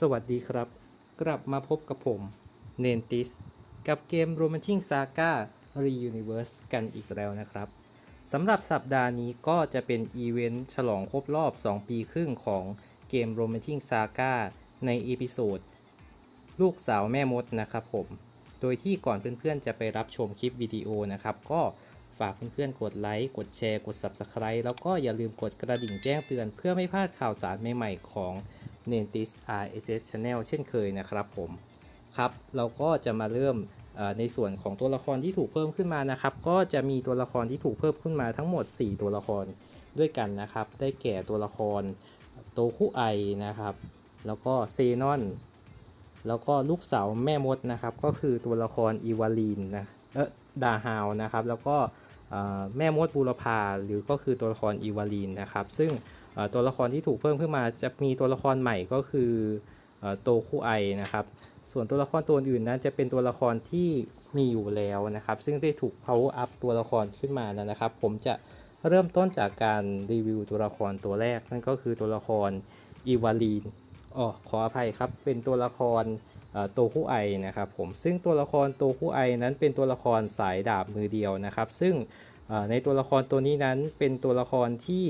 สวัสดีครับ กลับมาพบกับผมเนนติสกับเกม Romantic Saga Reuniverse กันอีกแล้วนะครับสำหรับสัปดาห์นี้ก็จะเป็นอีเวนต์ฉลองครบรอบ 2 ปีครึ่งของเกม Romantic Saga ในเอพิโซดลูกสาวแม่มดนะครับผม โดยที่ก่อนเพื่อนๆจะไปรับชมคลิปวิดีโอนะครับ ก็ฝากเพื่อนๆ กดไลค์ กดแชร์ กด Subscribe แล้วก็อย่าลืมกดกระดิ่งแจ้งเตือน เพื่อไม่พลาดข่าวสารใหม่ๆของ n e n t i s RSS Channel เช่นเคยนะครับผมครับเราก็จะมาเริ่มในส่วนของตัวละครที่ถูกเพิ่มขึ้นมานะครับ ก็จะมีตัวละครที่ถูกเพิ่มขึ้นมาทั้งหมด 4 ตัวละครด้วยกันนะครับ ได้แก่ตัวละครโตคุไอนะครับ แล้วก็เซนอน แล้วก็ลูกสาวแม่มดนะครับ ก็คือตัวละครอีวาลีนนะเออดาฮาวนะครับ แล้วก็แม่มดบูรพาหรือก็คือตัวละครอีวาลีนนะครับ ซึ่ง ตัวละครที่ถูกเพิ่มขึ้นมาจะมีตัวละครใหม่ก็คือโตคุไอนะครับ ส่วนตัวละครตัวอื่นนั้นจะเป็นตัวละครที่มีอยู่แล้วนะครับ ซึ่งได้ถูก power up ตัวละครขึ้นมาแล้วนะครับ ผมจะเริ่มต้นจากการรีวิวตัวละครตัวแรก นั่นก็คือตัวละครอีวาลีนอ๋อขออภัยครับ เป็นตัวละครโตคุไอนะครับผม ซึ่งตัวละครโตคุไอนั้นเป็นตัวละครสายดาบมือเดียวนะครับ ซึ่งในตัวละครตัวนี้นั้นเป็นตัวละครที่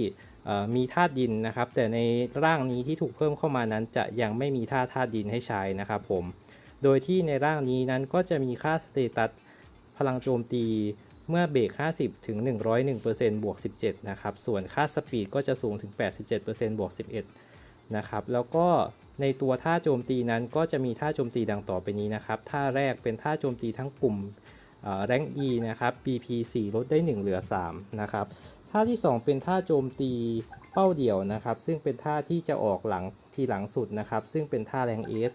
มีธาตุดินนะครับ แต่ในร่างนี้ที่ถูกเพิ่มเข้ามานั้น จะยังไม่มีธาตุธาตุดินให้ใช้นะครับผมโดยที่ในร่างนี้นั้นก็จะมีค่าสเตตัสพลังโจมตีเมื่อเบรก 50 ถึง 101%บวก 17 นะครับ ส่วนค่าสปีดก็จะสูงถึง 87%บวก 11 นะครับ แล้วก็ในตัวท่าโจมตีนั้นก็จะมีท่าโจมตีดังต่อไปนี้นะครับ ท่าแรกเป็นท่าโจมตีทั้งกลุ่มแรง E นะครับ BP 4 ลดได้ 1 เหลือ 3 นะครับ ท่าที่ 2 เป็นท่าโจมตีเป้าเดี่ยวนะครับ ซึ่งเป็นท่าที่จะออกหลังทีหลังสุดนะครับ ซึ่งเป็นท่าแรง S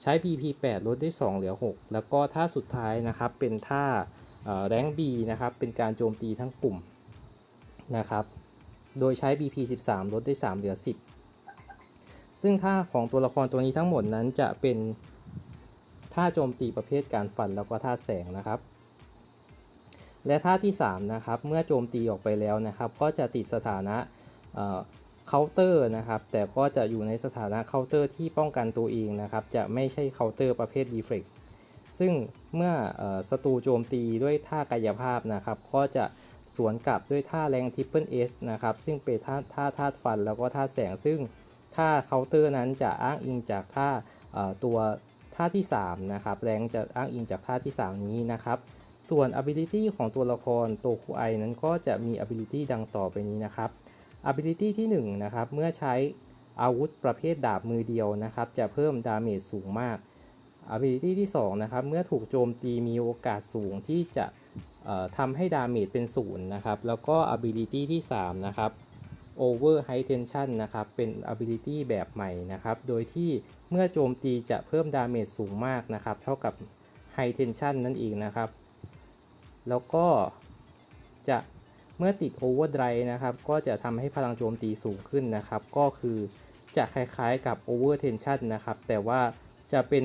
ใช้ BP 8ลดได้ 2 เหลือ 6 แล้วก็ท่าสุดท้ายนะครับ เป็นท่าแรง B นะครับ เป็นการโจมตีทั้งกลุ่มนะครับ โดยใช้ BP 13ลดได้ 3 เหลือ 10 ซึ่งท่าของตัวละครตัวนี้ทั้งหมดนั้นจะเป็นท่าโจมตีประเภทการฟันแล้วก็ท่าแสงนะครับ และท่าที่3นะครับเมื่อโจมตีออกไปแล้วนะครับ ก็จะติดสถานะเคาน์เตอร์นะครับ แต่ก็จะอยู่ในสถานะเคาน์เตอร์ที่ป้องกันตัวเองนะครับ จะไม่ใช่เคาน์เตอร์ประเภทดีเฟกซึ่งเมื่อศัตรูโจมตีด้วยท่ากายภาพนะครับ ก็จะสวนกลับด้วยท่าแรงทิปเปิลเอสนะครับ ซึ่งเป็นท่าท่าธาตุฟันแล้วก็ท่าแสง ซึ่งท่าเคาน์เตอร์นั้นจะอ้างอิงจากท่าตัวท่าที่3นะครับ แรงจะอ้างอิงจากท่าที่ 3 นี้นะครับ ส่วน ability ของตัวละครโตคุไอนั้นก็จะมี ability ดังต่อไปนี้นะครับ ability ที่1นะครับเมื่อใช้อาวุธประเภทดาบมือเดียวนะครับ จะเพิ่มดาเมจสูงมาก ability ที่2นะครับเมื่อถูกโจมตีมีโอกาสสูงที่จะทำให้ดาเมจเป็นศูนย์นะครับ แล้วก็ ability ที่3นะครับ over high tension นะครับ เป็น ability แบบใหม่นะครับ โดยที่เมื่อโจมตีจะเพิ่มดาเมจสูงมากนะครับ เท่ากับ high tension นั่นเองนะครับ แล้วก็จะเมื่อติด overdrive นะครับ ก็จะทำให้พลังโจมตีสูงขึ้นนะครับ ก็คือจะคล้ายๆกับ over tension นนะครับ แต่ว่าจะเป็น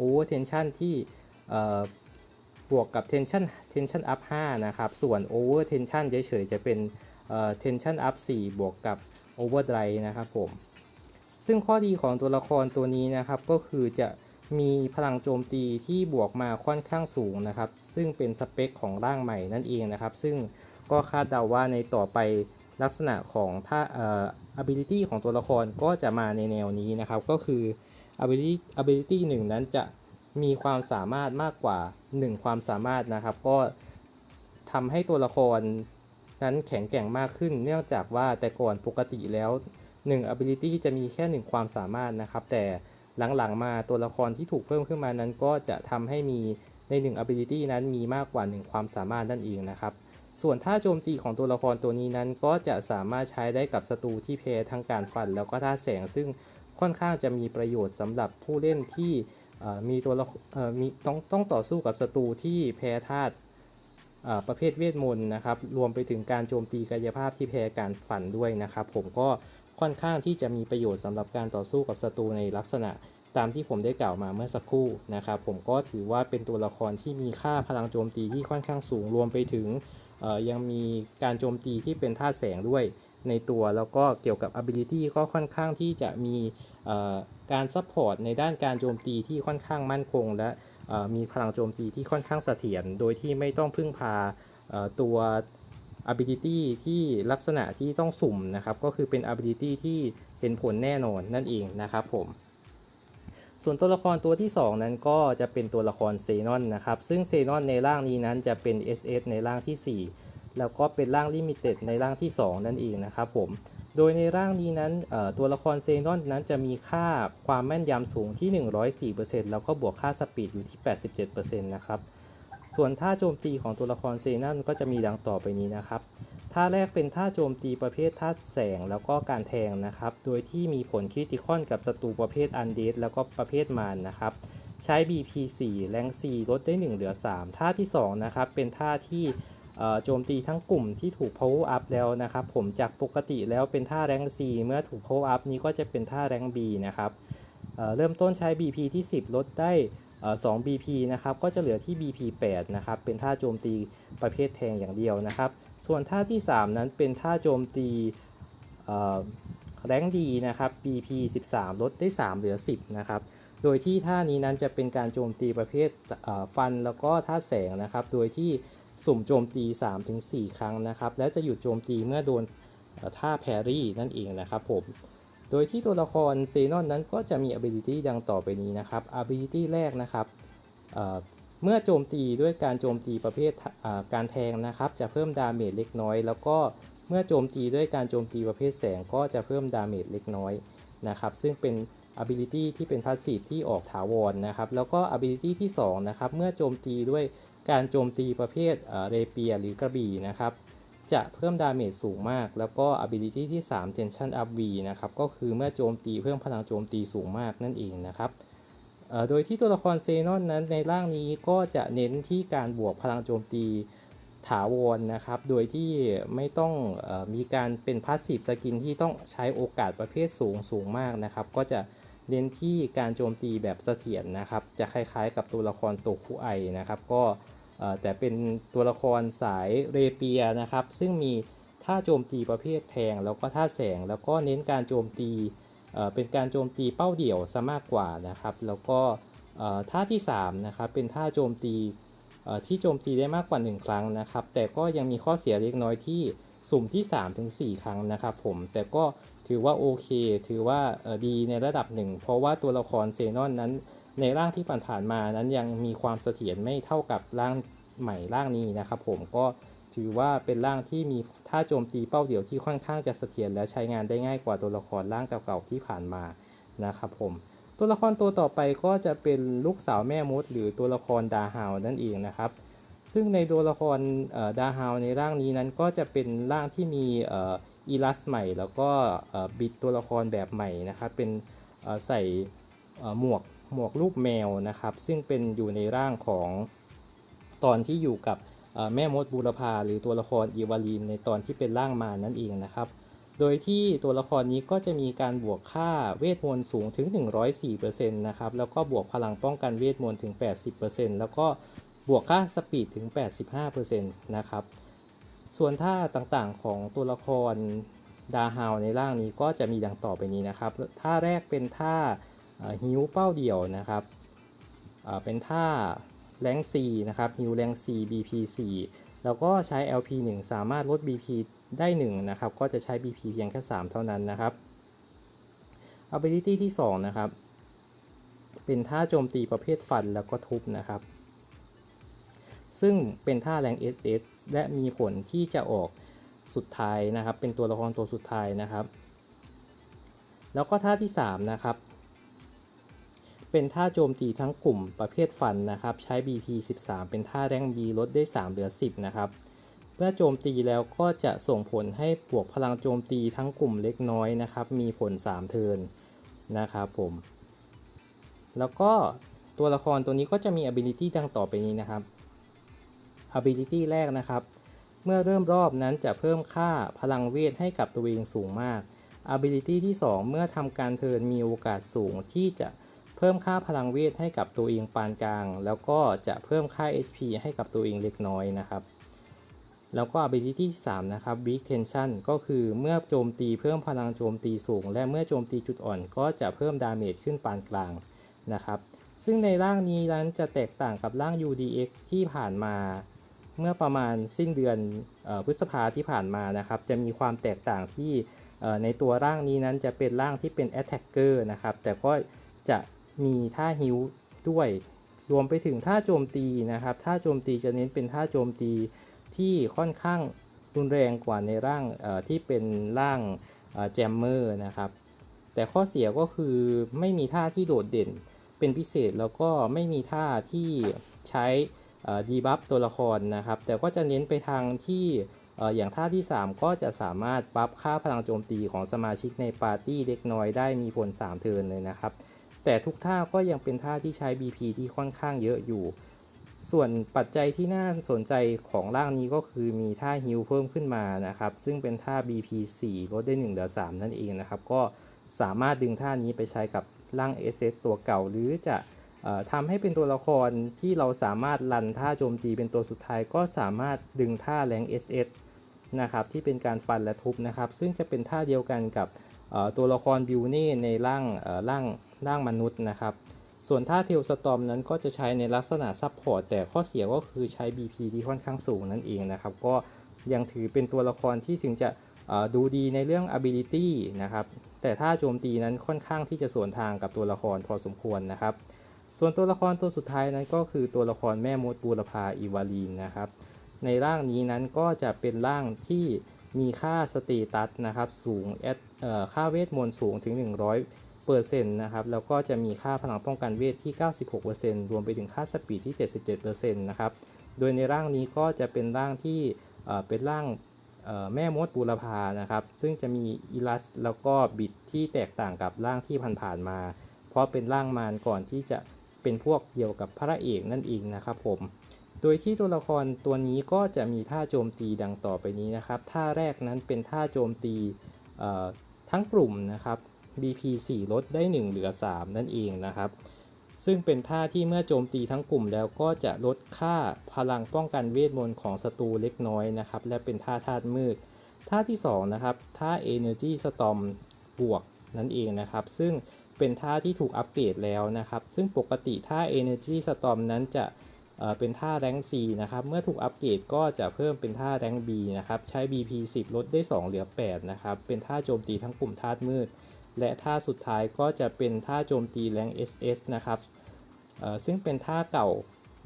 over tension ที่บวกกับ tension tension up 5นะครับ ส่วน over tension เฉยๆจะเป็น tension up 4 บวกกับ overdrive นะครับผม ซึ่งข้อดีของตัวละครตัวนี้นะครับก็คือจะ มีพลังโจมตีที่บวกมาค่อนข้างสูงนะครับ ซึ่งเป็นสเปคของร่างใหม่นั่นเองนะครับ ซึ่งก็คาดเดาว่าในต่อไปลักษณะของถ้าเอ่อ ability ของตัวละครก็จะมาในแนวนี้นะครับ ก็คือ ability ability 1 นั้นจะมีความสามารถมากกว่า 1 ความสามารถนะครับ ก็ทำให้ตัวละครนั้นแข็งแกร่งมากขึ้น เนื่องจากว่าแต่ก่อนปกติแล้ว 1 ability จะมีแค่ 1 ความสามารถนะครับ แต่ หลังๆมาตัวละครที่ถูกเพิ่มขึ้นมานั้นก็จะทำให้มีใน 1 ability นั้นมีมากกว่า 1 ความสามารถนั่นเองนะครับ ส่วนท่าโจมตีของตัวละครตัวนี้นั้น ก็จะสามารถใช้ได้กับศัตรูที่แพ้ทั้งการฟัน แล้วก็ท่าแสงซึ่งค่อนข้างจะมีประโยชน์สำหรับผู้เล่นที่มีตัวละมีต้องต้องต่อสู้กับศัตรูที่แพ้ธาตุประเภทเวทมนต์นะครับ รวมไปถึงการโจมตีกายภาพที่แพ้การฟันด้วยนะครับ ผมก็ ค่อนข้างที่จะมีประโยชน์สำหรับการต่อสู้กับศัตรูในลักษณะตามที่ผมได้กล่าวมาเมื่อสักครู่นะครับ ผมก็ถือว่าเป็นตัวละครที่มีค่าพลังโจมตีที่ค่อนข้างสูงรวมไปถึงยังมีการโจมตีที่เป็นธาตุแสงด้วยในตัวแล้วก็เกี่ยวกับ ability ก็ค่อนข้างที่จะมีการซัพพอร์ตในด้านการโจมตีที่ค่อนข้างมั่นคง และมีพลังโจมตีที่ค่อนข้างเสถียรโดยที่ไม่ต้องพึ่งพาตัว ability ที่ลักษณะที่ต้องสุ่มนะครับ ก็คือเป็น ability ที่เห็นผลแน่นอนนั่นเองนะครับผม ส่วนตัวละครตัวที่ 2 นั้นก็จะเป็นตัวละครเซนอนนะครับ ซึ่งเซนอนในร่างนี้นั้นจะเป็น SS ในร่างที่ 4 แล้วก็เป็นร่างลิมิเต็ดในร่างที่ 2 นั่นเองนะครับผม โดยในร่างนี้นั้นตัวละครเซนอนนั้นจะมีค่าความแม่นยำสูงที่ 104%แล้วก็บวกค่าสปีดอยู่ที่ 87%นะครับ ส่วนท่าโจมตีของตัวละครเซนอนก็จะมีดังต่อไปนี้นะครับ ท่าแรกเป็นท่าโจมตีประเภทท่าแสงแล้วก็การแทงนะครับ โดยที่มีผลคริติคอนกับศัตรูประเภทอันเดดแล้วก็ประเภทมารนะครับ ใช้ BP 4 แรง 4 ลดได้ 1 เหลือ 3 ท่าที่ 2 นะครับ เป็นท่าที่โจมตีทั้งกลุ่มที่ถูก power up แล้วนะครับ ผมจากปกติแล้วเป็นท่าแรง C เมื่อถูก power up นี้ก็จะเป็นท่าแรง B นะครับเเริ่มต้นใช้ BP ที่ 10 ลดได้ 2 BP นะครับก็จะเหลือที่ BP 8นะครับเป็นท่าโจมตีประเภทแทงอย่างเดียวนะครับ ส่วนท่าที่ 3 นั้นเป็นท่าโจมตีแรงดีนะครับ BP 13 ลดได้ 3 เหลือ 10 นะครับ โดยที่ท่านี้นั้นจะเป็นการโจมตีประเภทเฟันแล้วก็ท่าแสงนะครับ โดยที่สุ่มโจมตี 3-4 ครั้งนะครับ และจะหยุดโจมตีเมื่อโดนท่าแพรรี่นั่นเองนะครับผม โดยที่ตัวละครเซนอนนั้นก็จะมี ability ดังต่อไปนี้นะครับ ability แรกนะครับเเมื่อโจมตีด้วยการโจมตีประเภทการแทงนะครับ จะเพิ่มดาเมจเล็กน้อย แล้วก็เมื่อโจมตีด้วยการโจมตีประเภทแสงก็จะเพิ่มดาเมจเล็กน้อยนะครับซึ่งเป็น ability ที่เป็น passive ที่ออกถาวรนะครับ แล้วก็ ability ที่2นะครับเมื่อโจมตีด้วยการโจมตีประเภทเรเปียหรือกระบี่นะครับ จะเพิ่มดาเมจสูงมาก แล้วก็ ability ที่ 3 tension up V นะครับ ก็คือเมื่อโจมตีเพิ่มพลังโจมตีสูงมากนั่นเองนะครับโดยที่ตัวละครเซนอนนั้นในร่างนี้ก็จะเน้นที่การบวกพลังโจมตีถาวรนะครับ โดยที่ไม่ต้องอมีการเป็นพาสซีฟสกินที่ต้องใช้โอกาสประเภทสูงสูงมากนะครับ ก็จะเน้นที่การโจมตีแบบเสถียรนะครับ จะคล้ายๆกับตัวละครโตคุไอนะครับ ก็ แต่เป็นตัวละครสายเรเปียนะครับ ซึ่งมีท่าโจมตีประเภทแทง แล้วก็ท่าแสง แล้วก็เน้นการโจมตีเป็นการโจมตีเป้าเดี่ยวซะมากกว่านะครับ แล้วก็ท่าที่3นะครับเป็นท่าโจมตีที่โจมตีได้มากกว่า 1 ครั้งนะครับ แต่ก็ยังมีข้อเสียเล็กน้อยที่สุ่มที่ 3-4 ครั้งนะครับผมแต่ก็ถือว่าโอเค ถือว่าดีในระดับหนึ่งเพราะว่าตัวละครเซนอนนั้น ในร่างที่ผ่านๆมานั้นยังมีความเสถียรไม่เท่ากับร่างใหม่ร่างนี้นะครับผมก็ถือว่าเป็นร่างที่มีท่าโจมตีเป้าเดี่ยวที่ค่อนข้างจะเสถียรและใช้งานได้ง่ายกว่าตัวละครร่างเก่าๆที่ผ่านมานะครับผมตัวละครตัวต่อไปก็จะเป็นลูกสาวแม่มด หรือตัวละครดาฮาวนั่นเองนะครับ ซึ่งในตัวละครดาฮาวในร่างนี้นั้นก็จะเป็นร่างที่มีเอ่ออีลัสใหม่ แล้วก็บิดตัวละครแบบใหม่นะครับเป็นใส่หมวก หมวกรูปแมวนะครับ ซึ่งเป็นอยู่ในร่างของตอนที่อยู่กับแม่มดบูรพาหรือตัวละครอีวาลีนในตอนที่เป็นร่างมานั่นเองนะครับ โดยที่ตัวละครนี้ก็จะมีการบวกค่าเวทมนต์สูงถึง 104%นะครับ แล้วก็บวกพลังป้องกันเวทมนต์ถึง 80%แล้วก็บวกค่าสปีดถึง 85%นะครับ ส่วนท่าต่างๆของตัวละครดาฮาวในร่างนี้ก็จะมีดังต่อไปนี้นะครับ ท่าแรกเป็นท่า ฮิวเป้าเดี่ยวนะครับเป็นท่าแรง C นะครับฮิวแรง C BP 4 แล้วก็ใช้ LP 1 สามารถลด BP ได้1นะครับก็จะใช้ BP เพียงแค่ 3 เท่านั้นนะครับ ability ที่ 2 นะครับ เป็นท่าโจมตีประเภทฟันแล้วก็ทุบนะครับ ซึ่งเป็นท่าแรง SS และมีผลที่จะออกสุดท้ายนะครับ เป็นตัวละครตัวสุดท้ายนะครับ แล้วก็ท่าที่ 3 นะครับ เป็นท่าโจมตีทั้งกลุ่มประเภทฟันนะครับ ใช้ BP 13 เป็นท่าแรง B ลดได้ 3 เหลือ 10 นะครับ เมื่อโจมตีแล้วก็จะส่งผลให้บวกพลังโจมตีทั้งกลุ่มเล็กน้อยนะครับ มีผล 3 เทินนะครับผม แล้วก็ตัวละครตัวนี้ก็จะมี ability ดังต่อไปนี้นะครับ ability แรกนะครับ เมื่อเริ่มรอบนั้นจะเพิ่มค่าพลังเวทให้กับตัวเองสูงมาก ability ที่ 2 เมื่อทำการเทินมีโอกาสสูงที่จะ เพิ่มค่าพลังเวทให้กับตัวเองปานกลาง แล้วก็จะเพิ่มค่า HP ให้กับตัวเองเล็กน้อยนะครับแล้วก็ ability ที่3นะครับ weak tension ก็คือเมื่อโจมตีเพิ่มพลังโจมตีสูง และเมื่อโจมตีจุดอ่อน ก็จะเพิ่มดาเมจขึ้นปานกลางนะครับ ซึ่งในร่างนี้นั้นจะแตกต่างกับร่าง UDX ที่ผ่านมาเมื่อประมาณสิ้นเดือนออพฤษภาที่ผ่านมานะครับ จะมีความแตกต่างที่ในตัวร่างนี้นั้นจะเป็นร่างที่เป็น attacker นะครับ แต่ก็จะ มีท่าฮิวด้วย รวมไปถึงท่าโจมตีนะครับ ท่าโจมตีจะเน้นเป็นท่าโจมตีที่ค่อนข้างรุนแรงกว่าในร่างที่เป็นร่างแจมเมอร์นะครับ แต่ข้อเสียก็คือไม่มีท่าที่โดดเด่นเป็นพิเศษแล้วก็ไม่มีท่าที่ใช้ดีบัฟตัวละครนะครับ แต่ก็จะเน้นไปทางที่อออย่างท่าที่ 3 ก็จะสามารถบัฟค่าพลังโจมตีของสมาชิกในปาร์ตี้เล็กน้อยได้มีผล 3 เทิร์นเลยนะครับ แต่ทุกท่าก็ยังเป็นท่าที่ใช้ BP ที่ค่อนข้างเยอะอยู่ ส่วนปัจจัยที่น่าสนใจของร่างนี้ก็คือมีท่าฮิลเพิ่มขึ้นมานะครับ ซึ่งเป็นท่า BP 4ลดได้1เหลือ3นั่นเองนะครับ ก็สามารถดึงท่านี้ไปใช้กับร่าง SS ตัวเก่าหรือจะทำให้เป็นตัวละครที่เราสามารถลันท่าโจมตีเป็นตัวสุดท้าย ก็สามารถดึงท่าแรง SS นะครับที่เป็นการฟันและทุบนะครับ ซึ่งจะเป็นท่าเดียวกันกับตัวละครบิวเน่ในร่างร่าง ร่างมนุษย์นะครับ ส่วนท่าเทลสตอมนั้นก็จะใช้ในลักษณะซับพอร์ตแต่ข้อเสียก็คือใช้ BP ที่ค่อนข้างสูงนั่นเองนะครับ ก็ยังถือเป็นตัวละครที่ถึงจะดูดีในเรื่อง ability นะครับ แต่ท่าโจมตีนั้นค่อนข้างที่จะสวนทางกับตัวละครพอสมควรนะครับ ส่วนตัวละครตัวสุดท้ายนั้นก็คือตัวละครแม่มดบูรพาอีวาลีนนะครับ ในร่างนี้นั้นก็จะเป็นร่างที่มีค่าสเตตัสนะครับสูงค่าเวทมนต์สูงถึง เปอร์เซ็นต์นะครับแล้วก็จะมีค่าพลังป้องกันเวทที่ 96%รวมไปถึงค่าสปีดที่ 77%นะครับโดยในร่างนี้ก็จะเป็นร่างที่เป็นร่างแม่มดบูรพานะครับ ซึ่งจะมีอีลัสแล้วก็บิดที่แตกต่างกับร่างที่ผ่านๆมา เพราะเป็นร่างมารก่อนที่จะเป็นพวกเดียวกับพระเอกนั่นเองนะครับผม โดยที่ตัวละครตัวนี้ก็จะมีท่าโจมตีดังต่อไปนี้นะครับ ท่าแรกนั้นเป็นท่าโจมตีทั้งกลุ่มนะครับ BP 4 ลดได้ 1 เหลือ 3 นั่นเองนะครับ ซึ่งเป็นท่าที่เมื่อโจมตีทั้งกลุ่มแล้วก็จะลดค่าพลังป้องกันเวทมนต์ของศัตรูเล็กน้อยนะครับ และเป็นท่าธาตุมืด ท่าที่ 2 นะครับ ท่า Energy Storm บวกนั่นเองนะครับ ซึ่งเป็นท่าที่ถูกอัปเกรดแล้วนะครับ ซึ่งปกติท่า Energy Storm นั้นจะเเป็นท่าแรง C นะครับ เมื่อถูกอัปเกรดก็จะเพิ่มเป็นท่าแรง B นะครับ ใช้ BP 10 ลดได้ 2 เหลือ 8 นะครับ เป็นท่าโจมตีทั้งกลุ่มธาตุมืด และท่าสุดท้ายก็จะเป็นท่าโจมตีแรง SS นะครับซึ่งเป็นท่าเก่า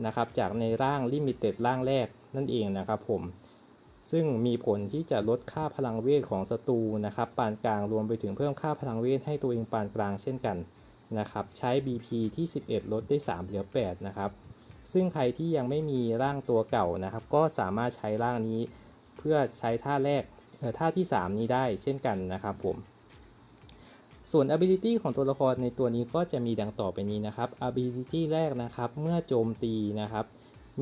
นะครับจากในร่าง Limited ร่างแรกนั่นเองนะครับผมซึ่งมีผลที่จะลดค่าพลังเวทของศัตรูนะครับปานกลางรวมไปถึงเพิ่มค่าพลังเวทให้ตัวเองปานกลางเช่นกันนะครับใช้ BP ที่ 11 ลดได้ 3 เหลือ 8 นะครับ ซึ่งใครที่ยังไม่มีร่างตัวเก่านะครับ ก็สามารถใช้ร่างนี้เพื่อใช้ท่าแรกท่าที่ 3 นี้ได้เช่นกันนะครับผม ส่วน ability ของตัวละครในตัวนี้ก็จะมีดังต่อไปนี้นะครับ ability แรกนะครับ เมื่อโจมตีนะครับ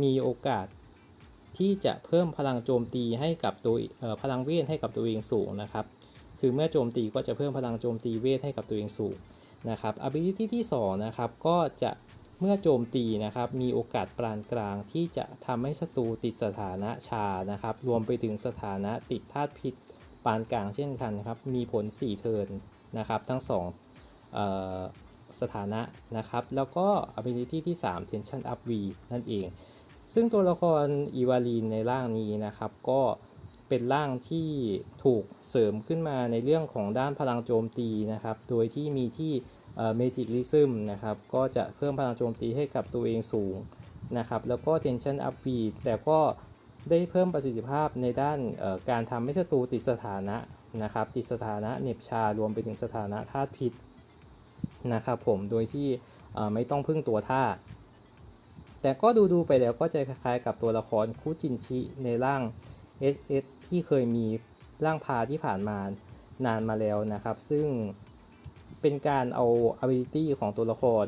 มีโอกาสที่จะเพิ่มพลังโจมตีให้กับตัวพลังเวทให้กับตัวเองสูงนะครับ คือเมื่อโจมตีก็จะเพิ่มพลังโจมตีเวทให้กับตัวเองสูงนะครับ ability ที่2นะครับ ก็จะเมื่อโจมตีนะครับ มีโอกาสปานกลางที่จะทำให้ศัตรูติดสถานะชานะครับ รวมไปถึงสถานะติดธาตุพิษปานกลางเช่นกันครับ มีผล 4 เทิร์น นะครับ ทั้ง2เอ่อสถานะนะครับ แล้วก็ ability ที่ 3 tension up V นั่นเอง ซึ่งตัวละครอีวาลีนในร่างนี้นะครับ ก็เป็นร่างที่ถูกเสริมขึ้นมาในเรื่องของด้านพลังโจมตีนะครับ โดยที่มีที่เมจิกลิซึมนะครับ ก็จะเพิ่มพลังโจมตีให้กับตัวเองสูงนะครับ แล้วก็ tension up V แต่ก็ได้เพิ่มประสิทธิภาพในด้านการทำให้ศัตรูติดสถานะ นะครับติดสถานะเน็บชารวมไปถึงสถานะธาตุพิษนะครับผมโดยที่ไม่ต้องพึ่งตัวท่าแต่ก็ดูดูๆไปแล้วก็จะคล้ายๆกับตัวละครคุจินชิในร่าง SS ที่เคยมีร่างพาที่ผ่านมานานมาแล้วนะครับ ซึ่งเป็นการเอา ability ของตัวละคร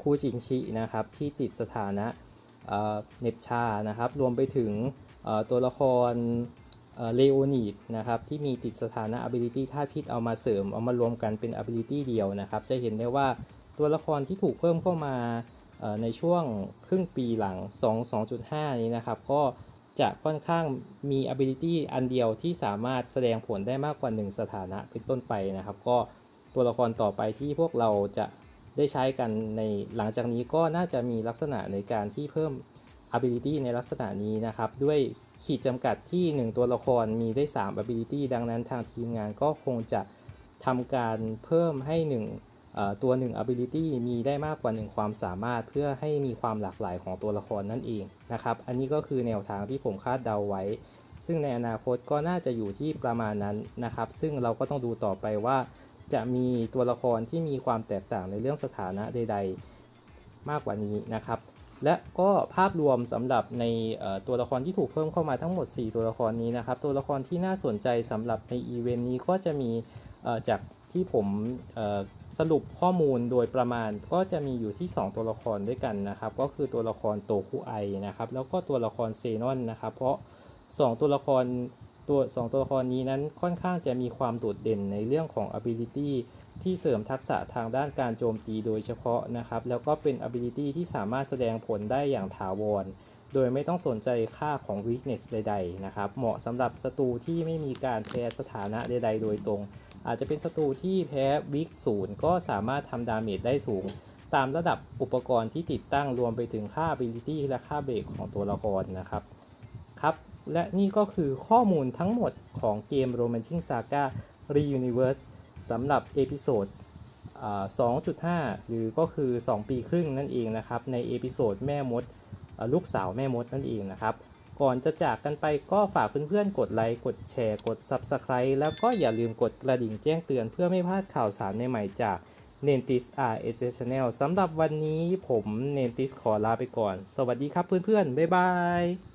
คูจินชินะครับที่ติดสถานะเอ่อเนบชานะครับ รวมไปถึงตัวละคร เลโอนีดนะครับที่มีติดสถานะ ability ธาตุพิษเอามาเสริม เอามารวมกันเป็น ability เดียวนะครับ จะเห็นได้ว่าตัวละครที่ถูกเพิ่มเข้ามาในช่วงครึ่งปีหลัง 2 2.5 นี้นะครับ ก็จะค่อนข้างมี ability อันเดียวที่สามารถแสดงผลได้มากกว่า 1 สถานะเป็นต้นไปนะครับ ก็ตัวละครต่อไปที่พวกเราจะได้ใช้กันในหลังจากนี้ก็น่าจะมีลักษณะในการที่เพิ่ม ability ในลักษณะนี้นะครับ ด้วยขีดจำกัดที่ 1 ตัวละครมีได้ 3 ability ดังนั้นทางทีมงานก็คงจะทำการเพิ่มให้1เอ่อตัว 1 ability มีได้มากกว่า 1 ความสามารถเพื่อให้มีความหลากหลายของตัวละครนั่นเองนะครับ อันนี้ก็คือแนวทางที่ผมคาดเดาไว้ ซึ่งในอนาคตก็น่าจะอยู่ที่ประมาณนั้นนะครับ ซึ่งเราก็ต้องดูต่อไปว่า จะมีตัวละครที่มีความแตกต่างในเรื่องสถานะใด ๆ มากกว่านี้นะครับ และก็ภาพรวมสำหรับในตัวละครที่ถูกเพิ่มเข้ามาทั้งหมด 4 ตัวละครนี้นะครับ ตัวละครที่น่าสนใจสำหรับในอีเวนต์นี้ก็จะมีจากที่ผมสรุปข้อมูลโดยประมาณก็จะมีอยู่ที่ 2 ตัวละครด้วยกันนะครับ ก็คือตัวละครโตคุไอนะครับ แล้วก็ตัวละครเซนอนนะครับ เพราะ 2 ตัวละคร ตัว 2 ตัวละครนี้นั้นค่อนข้างจะมีความโดดเด่นในเรื่องของ ability ที่เสริมทักษะทางด้านการโจมตีโดยเฉพาะนะครับ แล้วก็เป็น ability ที่สามารถแสดงผลได้อย่างถาวร โดยไม่ต้องสนใจค่าของ weakness ใด ๆ นะครับ เหมาะสำหรับศัตรูที่ไม่มีการแพ้สถานะใด ๆ โดยตรง อาจจะเป็นศัตรูที่แพ้ weak ศูนย์ก็สามารถทำดาเมจได้สูง ตามระดับอุปกรณ์ที่ติดตั้งรวมไปถึงค่า ability และค่าเบรกของตัวละครนะครับ ครับ และนี่ก็คือข้อมูลทั้งหมดของเกม Romancing Saga Reuniverse สำหรับเอพิโซดอ่า2.5 หรือก็คือ 2 ปีครึ่งนั่นเองนะครับ ในเอพิโซดแม่มดลูกสาวแม่มดนั่นเองนะครับ ก่อนจะจากกันไปก็ฝากเพื่อนๆ กดไลค์ กดแชร์ กด Subscribe แล้วก็อย่าลืมกดกระดิ่งแจ้งเตือนเพื่อไม่พลาดข่าวสารใหม่ๆจาก n e n t i s RS Channel สำหรับวันนี้ผม n e n t i s ขอลาไปก่อน สวัสดีครับเพื่อนๆ บ๊ายบาย